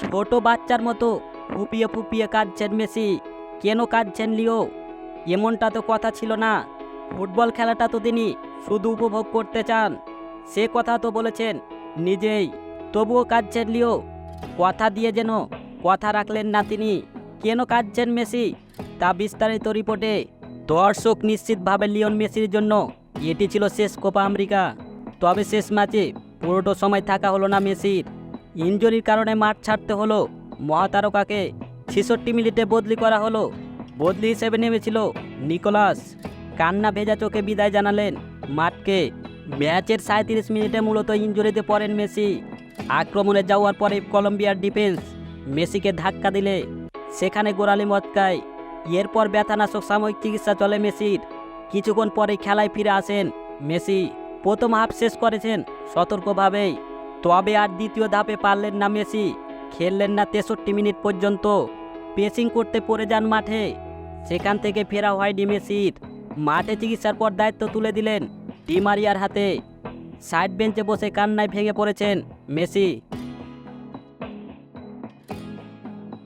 ছোট বাচ্চার মতো ফুপিয়ে ফুপিয়ে কাঁদছেন মেসি। কেন কাঁদছেন লিও? এমনটা তো কথা ছিল না। ফুটবল খেলাটা তো তিনি শুধু উপভোগ করতে চান। সে কথা তো বলেছেন নিজেই। তবুও কাঁদছেন লিও। কথা দিয়ে যেন কথা রাখলেন না তিনি। কেন কাঁদছেন মেসি? তা বিস্তারিত রিপোর্টে। দর্শক নিশ্চিতভাবে লিওন মেসির জন্য এটি ছিল শেষ কোপা আমেরিকা। তবে শেষ ম্যাচে পুরোটো সময় থাকা হলো না মেসির। ইনজুরির কারণে মাঠ ছাড়তে হলো। মহাতারকাকে ছেষট্টি মিনিটে বদলি করা হলো। বদলি হিসেবে নেমেছিল নিকোলাস। কান্না ভেজা চোখে বিদায় জানালেন মাঠকে। ম্যাচের সাঁত্রিশ মিনিটে মূলত ইঞ্জুরিতে পড়েন মেসি। আক্রমণে যাওয়ার পরে কলম্বিয়ার ডিফেন্স মেসিকে ধাক্কা দিলে। সেখানে গোড়ালি মতকায় এরপর ব্যথানাশক সাময়িক চিকিৎসা চলে মেসির। কিছুক্ষণ পরে খেলায় ফিরে আসেন মেসি। প্রথম হাফ শেষ করেছেন সতর্কভাবেই। তবে আর দ্বিতীয় ধাপে পারলেন না মেসি। খেললেন না তেষট্টি মিনিট পর্যন্ত। পেসিং করতে পড়ে যান মাঠে। সেখান থেকে ফেরা হয়নি মেসির। মাঠে চিকিৎসার পর দায়িত্ব তুলে দিলেন টিমারিয়ার হাতে। সাইড বেঞ্চে বসে কান্নায় ভেঙে পড়েছেন মেসি।